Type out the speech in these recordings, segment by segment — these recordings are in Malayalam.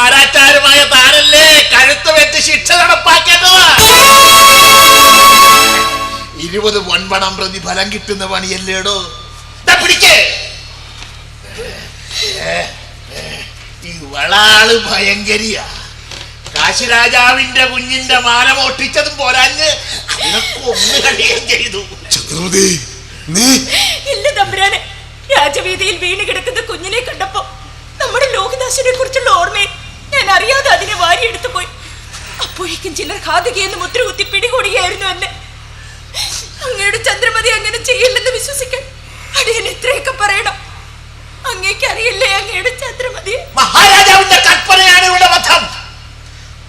ആരാച്ചാരുമായ താനല്ലേ? കഴുത്ത് വെട്ടി ശിക്ഷ നടപ്പാക്കേണ്ടത് ഇരുപത് വൺപണം പ്രതിഫലം കിട്ടുന്ന പണിയല്ലേടോ? പിടിക്കേ. ഇവളാൾ ഭയങ്കരിയാ. കാശിരാജാവിന്റെ കുഞ്ഞിന്റെ മാല മോഷ്ടിച്ചതും പോരാഞ്ഞ് ചെയ്തു. നീ? ഇല്ല തമ്പുരാനെ. രാജവീതിയിൽ വീണ് കിടക്കുന്ന കുഞ്ഞിനെ കണ്ടപ്പോ നമ്മുടെ ലോകദാസിനെ കുറിച്ചുള്ള ഓർമ്മയിൽ ഞാൻ അറിയാതെ അതിനെ വാരിയെടുത്തു പോയി. അപ്പോഴേക്കും ചിലർ ഘാതകയെന്ന് മുദ്ര കുത്തി പിടികൂടുകയായിരുന്നു എന്നെ. അങ്ങയുടെ ചന്ദ്രമതി അങ്ങനെ ചെയ്യില്ലെന്ന് വിശ്വസിക്കാൻ അടിയൻ ഇത്രയൊക്കെ പറയണം. അങ്ങേക്ക് അറിയില്ലേ അങ്ങയുടെ ചന്ദ്രമതി? മഹാരാജാവിന്റെ കൽപ്പനയാണ് ഇവിടെ വധം.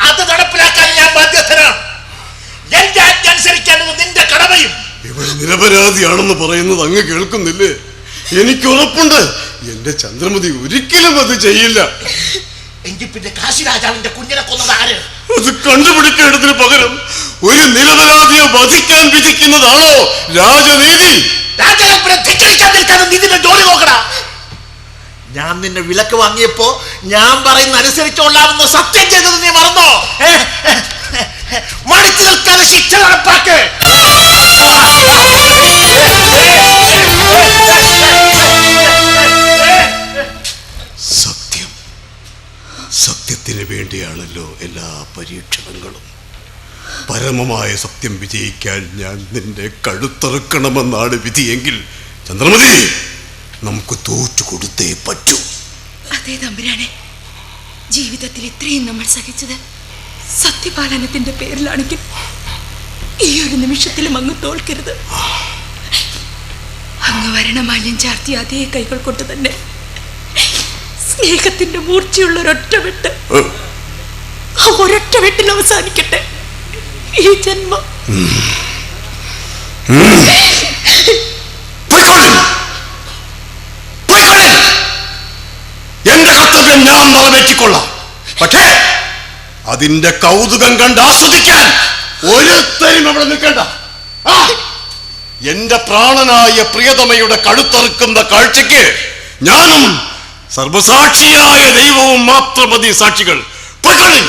അത് നടപ്പിലാക്കാൻ ഞാൻ ബാധ്യസ്ഥനാണ്. എന്റെ ആജ്ഞ അനുസരിക്കേണ്ടത് നിന്റെ കടമയും. ഇവൾ നിരപരാധിയാണെന്ന് പറയുന്നത് അങ്ങ് കേൾക്കുന്നില്ലേ? എനിക്ക് ഉറപ്പുണ്ട്. എന്റെ ചന്ദ്രമതി ഒരിക്കലും അത് ചെയ്യില്ല. പിന്നെ കാശിരാജാവിന്റെ കുഞ്ഞിനെ കൊന്നത് ആര്? അത് കണ്ടുപിടിക്കേണ്ടതിന് പകരം ഒരു നിരപരാധിയെ വധിക്കാൻ വിധിക്കുന്നതാണോ രാജനീതി? ജോലി നോക്കടാ. ഞാൻ നിന്നെ വിലക്ക് വാങ്ങിയപ്പോ ഞാൻ പറയുന്ന അനുസരിച്ചോളാവുന്ന സത്യം ചെയ്തത് നീ മറന്നോ? മടിച്ചു നിൽക്കാതെ ശിക്ഷ നടപ്പാക്ക്. സത്യത്തിന് വേണ്ടിയാണല്ലോ എല്ലാ പരീക്ഷണങ്ങളും. പരമമായ സത്യം വിജയിക്കാൻ ഞാൻ നിന്നെ കഴുത്തറുക്കണമെന്നാണ് വിധിയെങ്കിൽ ചന്ദ്രമതി നമുക്ക് തോറ്റു കൊടുത്തേ പറ്റൂ. അതെ തമ്പുരാനെ ജീവിതത്തിൽ ഇത്രയും നമ്മൾ സഹിച്ചത് സത്യപാലനത്തിന്റെ പേരിലാണെങ്കിൽ ഈ ഒരു നിമിഷത്തിലും അങ്ങ് തോൽക്കരുത്. അങ്ങ് വരണമാല്യം ചാർത്തിയ അതേ കൈകൾ കൊണ്ട് തന്നെ സ്നേഹത്തിന്റെ മൂർച്ചയുള്ള ഒരൊറ്റ വെട്ട്. ആ ഒരൊറ്റ വെട്ടിൽ അവസാനിക്കട്ടെ. ഈ ജന്മം. എന്റെ കർത്തവ്യം ഞാൻ നിറവേറ്റിക്കൊള്ളാം. പക്ഷേ അതിന്റെ കൗതുകം കണ്ട് ആസ്വദിക്കാൻ ഒരുത്തരും അവിടെ നിൽക്കണ്ട. എന്റെ പ്രാണനായ പ്രിയതമയുടെ കഴുത്തറുക്കുന്ന കാഴ്ചയ്ക്ക് ഞാനും സർവസാക്ഷിയായ ദൈവവും മാത്രം മതി സാക്ഷികൾ പൊയ്ക്കൊള്ളിൻ.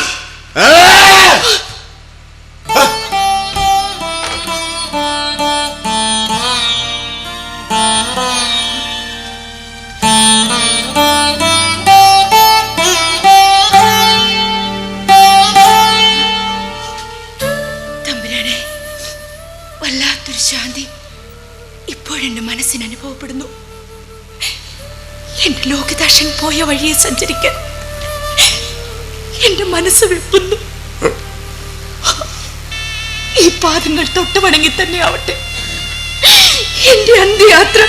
പോയ വഴിയെ സഞ്ചരിക്കാൻ എന്റെ മനസ്സ് വെപ്പുന്നു ഈ പാദങ്ങൾ തൊട്ടുവണങ്ങി തന്നെ ആവട്ടെ എന്റെ അന്ത്യയാത്ര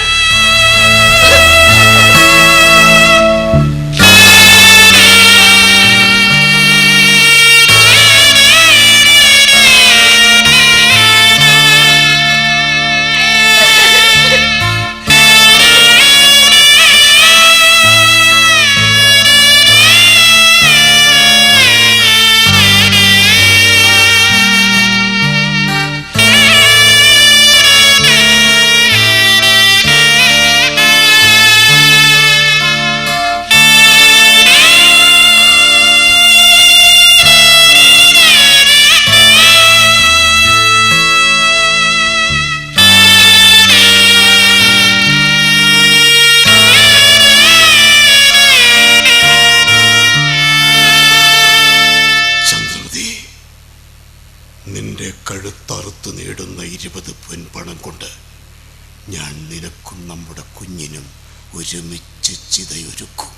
നമ്മുടെ കുഞ്ഞിനും ഒരുമിച്ച് ചിതയൊരുക്കും.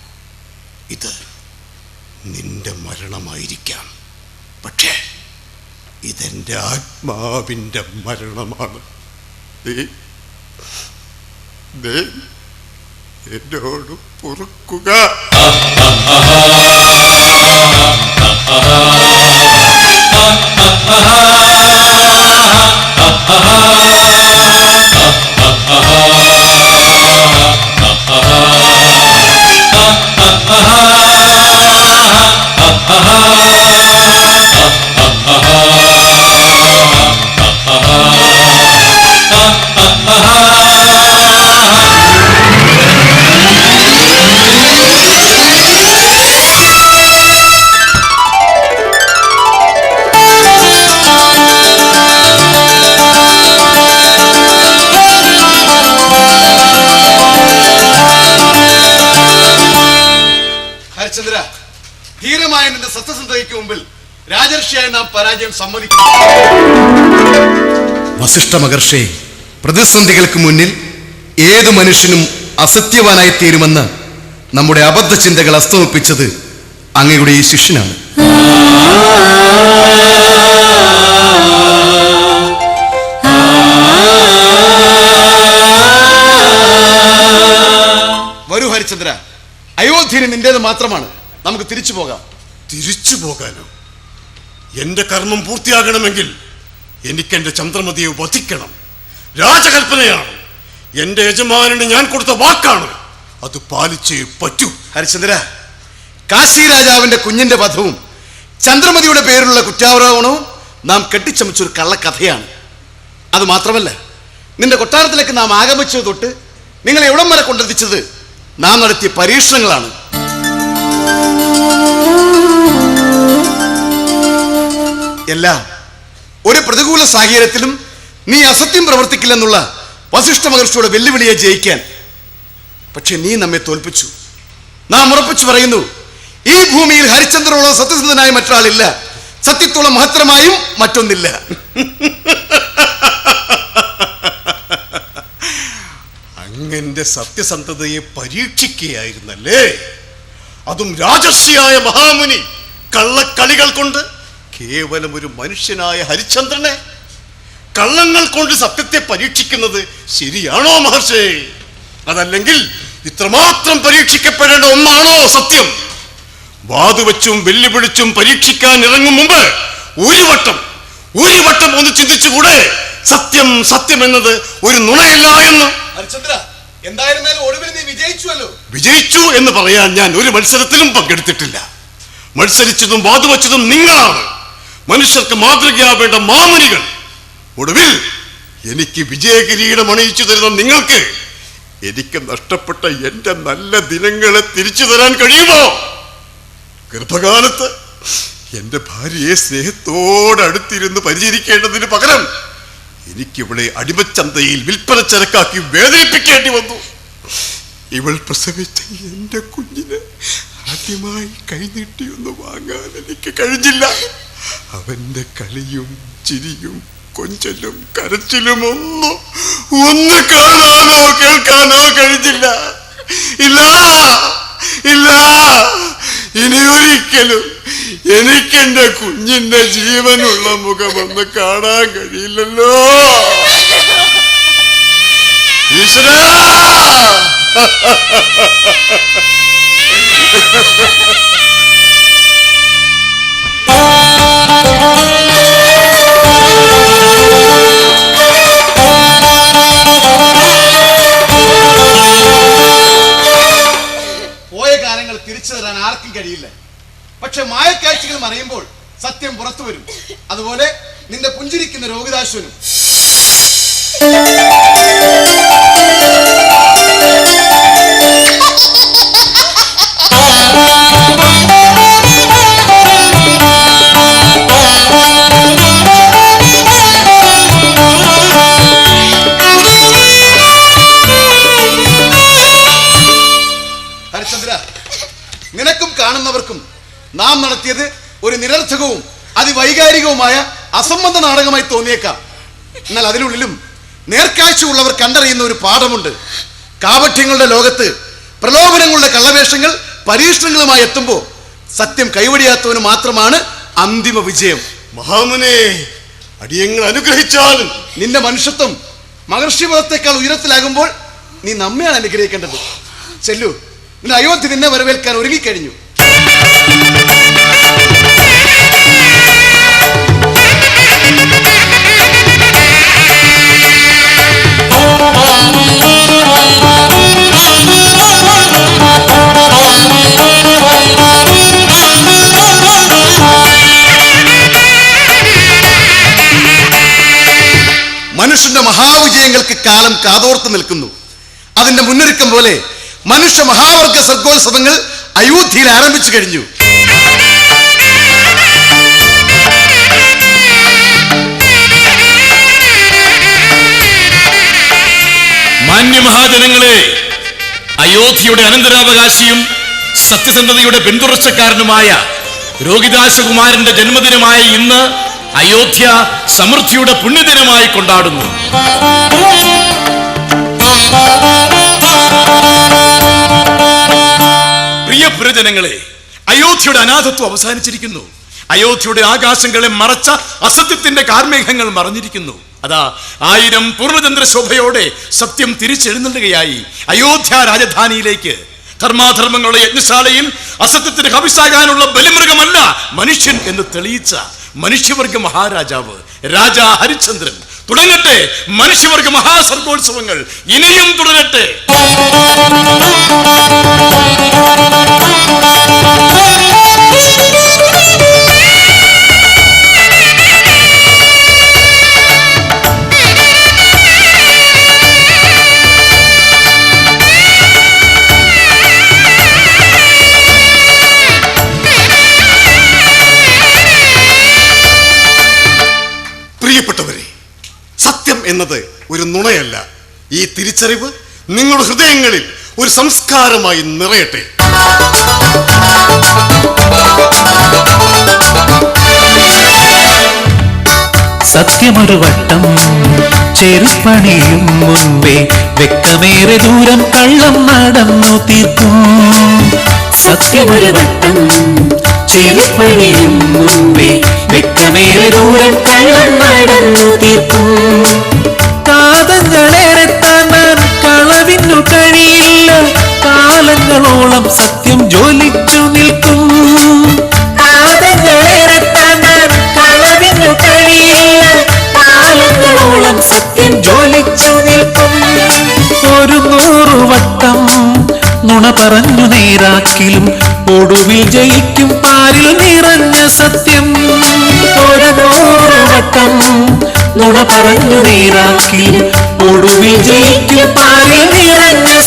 ഇത് നിന്റെ മരണമായിരിക്കാം. പക്ഷേ ഇതെന്റെ ആത്മാവിന്റെ മരണമാണ്. എന്നോട് പൊറുക്കുക. സത്യസന്ധതയ്ക്ക് മുമ്പിൽ രാജർഷിയായി നാം പരാജയം സമ്മതിക്കുന്നു. വസിഷ്ഠ മഹർഷി പ്രതിസന്ധികൾക്ക് മുന്നിൽ ഏതു മനുഷ്യനും അസത്യവാനായി തീരുമെന്ന് നമ്മുടെ അബദ്ധ ചിന്തകൾ അസ്തമിപ്പിച്ചത് അങ്ങയുടെ ഈ ശിഷ്യനാണ്. വരൂ ഹരിചന്ദ്ര. അയോധ്യന് നിന്റേത് മാത്രമാണ് നമുക്ക് തിരിച്ചു പോകാം. തിരിച്ചു പോകാനോ? എന്റെ കർമ്മം പൂർത്തിയാകണമെങ്കിൽ എനിക്ക് എന്റെ ചന്ദ്രമതിയെ വധിക്കണം. രാജകൽപ്പനയാണ്. എന്റെ യജമാനന് ഞാൻ കൊടുത്ത വാക്കാണ്. അത് പാലിച്ചേ പറ്റൂ. ഹരിചന്ദ്ര കാശി രാജാവിന്റെ കുഞ്ഞിന്റെ വധവും ചന്ദ്രമതിയുടെ പേരിലുള്ള കുറ്റാരോപണവും നാം കെട്ടിച്ചമച്ചൊരു കള്ളക്കഥയാണ്. അത് മാത്രമല്ല നിന്റെ കൊട്ടാരത്തിലേക്ക് നാം ആഗമിച്ചത് തൊട്ട് നിങ്ങളെ എവിടം വരെ കൊണ്ടെത്തിച്ചത് നാം നടത്തിയ പരീക്ഷണങ്ങളാണ്. എല്ലാം ഒരു പ്രതികൂല സാഹചര്യത്തിലും നീ അസത്യം പ്രവർത്തിക്കില്ലെന്നുള്ള വസിഷ്ഠ മഹർഷിയുടെ വെല്ലുവിളിയെ ജയിക്കാൻ. പക്ഷെ നീ നമ്മെ തോൽപ്പിച്ചു. നാം ഉറപ്പിച്ചു പറയുന്നു ഈ ഭൂമിയിൽ ഹരിചന്ദ്രനോളം സത്യസന്ധനായ മറ്റൊരാളില്ല. സത്യത്തോളം മഹത്തരമായും മറ്റൊന്നില്ല. അങ്ങന്റെ സത്യസന്ധതയെ പരീക്ഷിക്കുകയായിരുന്നല്ലേ? അതും രാജർഷിയായ മഹാമുനി കള്ളക്കളികൾ കൊണ്ട് കേവലം ഒരു മനുഷ്യനായ ഹരിചന്ദ്രനെ കള്ളങ്ങൾ കൊണ്ട് സത്യത്തെ പരീക്ഷിക്കുന്നത് ശരിയാണോ മഹർഷി? അതല്ലെങ്കിൽ ഇത്രമാത്രം പരീക്ഷിക്കപ്പെടേണ്ട ഒന്നാണോ സത്യം? വാതുവെച്ചും വെല്ലുവിളിച്ചും പരീക്ഷിക്കാൻ ഇറങ്ങും മുമ്പ് ഒരു വട്ടം ഒരു വട്ടം ഒന്ന് ചിന്തിച്ചുകൂടെ സത്യം സത്യം എന്നത് ഒരു നുണയല്ല എന്ന്. ഹരിചന്ദ്ര എന്തായിരുന്നാലും ഒടുവിൽ നീ വിജയിച്ചുവല്ലോ. വിജയിച്ചു എന്ന് പറയാൻ ഞാൻ ഒരു മത്സരത്തിലും പങ്കെടുത്തിട്ടില്ല. മത്സരിച്ചതും വാതുവച്ചതും നിങ്ങളാണ്. മനുഷ്യർക്ക് മാതൃകയാവേണ്ട മാമുനികൾ. ഒടുവിൽ എനിക്ക് വിജയകിരീടം അണിയിച്ചു തരുന്ന നിങ്ങൾക്ക് എനിക്ക് നഷ്ടപ്പെട്ട എന്റെ നല്ല ദിനങ്ങളെ തിരിച്ചു തരാൻ കഴിയുമോ? ഗർഭകാലത്ത് എന്റെ ഭാര്യയെ സ്നേഹത്തോടടുത്തിരുന്ന് പരിചരിക്കേണ്ടതിന് പകരം എനിക്കിവിടെ അടിമച്ചന്തയിൽ വിൽപ്പന ചരക്കാക്കി വേദനിപ്പിക്കേണ്ടി വന്നു. ഇവൾ പ്രസവിച്ച എന്റെ കുഞ്ഞിന് ആദ്യമായി കൈനീട്ടിയൊന്ന് വാങ്ങാൻ എനിക്ക് കഴിഞ്ഞില്ല. അവന്റെ കളിയും ചിരിയും കൊഞ്ചലും കരച്ചിലും ഒന്നും ഒന്ന് കാണാനോ കേൾക്കാനോ കഴിഞ്ഞില്ല. ഇല്ല ഇല്ല. ഇനി ഒരിക്കലും എനിക്കെന്റെ കുഞ്ഞിന്റെ ജീവനുള്ള മുഖമൊന്ന് കാണാൻ കഴിയില്ലല്ലോ. ഈശ്വര. ha ha ha ha പോയ പക്ഷെ മായക്കാഴ്ചകൾ മറയുമ്പോൾ സത്യം പുറത്തു വരും. അതുപോലെ നിന്റെ പുഞ്ചിരിക്കുന്ന രോഗിദാശ്വനും. ഹരിചന്ദ്ര നിനക്കും കാണുന്നവർക്കും നാം നടത്തിയത് ഒരു നിരർത്ഥകവും അതിവൈകാരികവുമായ അസംബന്ധ നാടകമായി തോന്നിയേക്കാം. എന്നാൽ അതിനുള്ളിലും നേർക്കാഴ്ച ഉള്ളവർ കണ്ടറിയുന്ന ഒരു പാഠമുണ്ട്. കാപഠ്യങ്ങളുടെ ലോകത്ത് പ്രലോഭനങ്ങളുടെ കള്ളവേഷങ്ങൾ പരീക്ഷണങ്ങളുമായി എത്തുമ്പോൾ സത്യം കൈവടിയാത്തവന് മാത്രമാണ് അന്തിമ വിജയം. മഹാമുനെ അടിയങ്ങൾ അനുഗ്രഹിച്ചാൽ. നിന്റെ മനുഷ്യത്വം മഹർഷിപദത്തെക്കാൾ ഉയരത്തിലാകുമ്പോൾ നീ നമ്മയാണ് അനുഗ്രഹിക്കേണ്ടത്. ചെല്ലു നിന്റെ അയോധ്യ നിന്നെ വരവേൽക്കാൻ ഒരുങ്ങിക്കഴിഞ്ഞു. മനുഷ്യന്റെ മഹാവിജയങ്ങൾക്ക് കാലം കാതോർത്ത് നിൽക്കുന്നു. അതിന്റെ മുന്നൊരുക്കം പോലെ മനുഷ്യ മഹാവർഗ സർഗോത്സവങ്ങൾ അയോധ്യയിൽ ആരംഭിച്ചു കഴിഞ്ഞു. മാന്യമഹാജനങ്ങളെ അയോധ്യയുടെ അനന്തരാവകാശിയും സത്യസന്ധതയുടെ പിന്തുടർച്ചക്കാരനുമായ രോഹിദാസകുമാരന്റെ ജന്മദിനമായ ഇന്ന് അയോധ്യ സമൃദ്ധിയുടെ പുണ്യദിനമായി കൊണ്ടാടുന്നു. പ്രിയ പുരജനങ്ങളെ അയോധ്യയുടെ അനാഥത്വം അവസാനിച്ചിരിക്കുന്നു. അയോധ്യയുടെ ആകാശങ്ങളെ മറച്ച അസത്യത്തിന്റെ കാർമേഘങ്ങൾ മറഞ്ഞിരിക്കുന്നു. അതാ ആയിരം പൂർണചന്ദ്ര ശോഭയോടെ സത്യം തിരിച്ചെഴുന്നള്ളുകയായി അയോധ്യ രാജധാനിയിലേക്ക്. ധർമാധർമ്മങ്ങളുടെ യജ്ഞശാലയിൽ അസത്യത്തിന് ഹവിസാകാനുള്ള ബലിമൃഗമല്ല മനുഷ്യൻ എന്ന് തെളിയിച്ച മനുഷ്യവർഗ മഹാരാജാവ് രാജാ ഹരിചന്ദ്രൻ. തുടങ്ങട്ടെ മനുഷ്യവർഗ മഹാസർഗോത്സവങ്ങൾ ഇനിയും തുടരട്ടെ. സത്യം എന്നത് ഒരു നുണയല്ല. ഈ തിരിച്ചറിവ് നിങ്ങളുടെ ഹൃദയങ്ങളിൽ ഒരു സംസ്കാരമായി നിറയട്ടെ. സത്യമൊരു വട്ടം ചെറുപ്പണിയും മുൻപേ വ്യക്തമേറെ ദൂരം കള്ളം നടന്നു തീർക്കും. സത്യമൊരു വട്ടം ചെറുപ്പണിയും മുൻപേ വ്യക്തമേറെ ദൂരം കള്ളം നടന്നു തീർക്കും. കാതങ്ങളേറെ താണ്ടാൻ കളവിനു കഴിയില്ല. കാലങ്ങളോളം സത്യം ജോലിച്ചു നിൽക്കും. കാലങ്ങളോളം സത്യം ജോലിച്ചു നിൽക്കും. ഒരു നൂറു വട്ടം നുണ പറഞ്ഞു നേരാക്കിലും ഒടുവിൽ ജയിക്കും പാരിൽ നിറഞ്ഞ സത്യം. ഒരു നൂറു വട്ടം നുണ പറഞ്ഞു നീറാക്കി. ഒടുവിൽ ജയിക്കും. നിറഞ്ഞ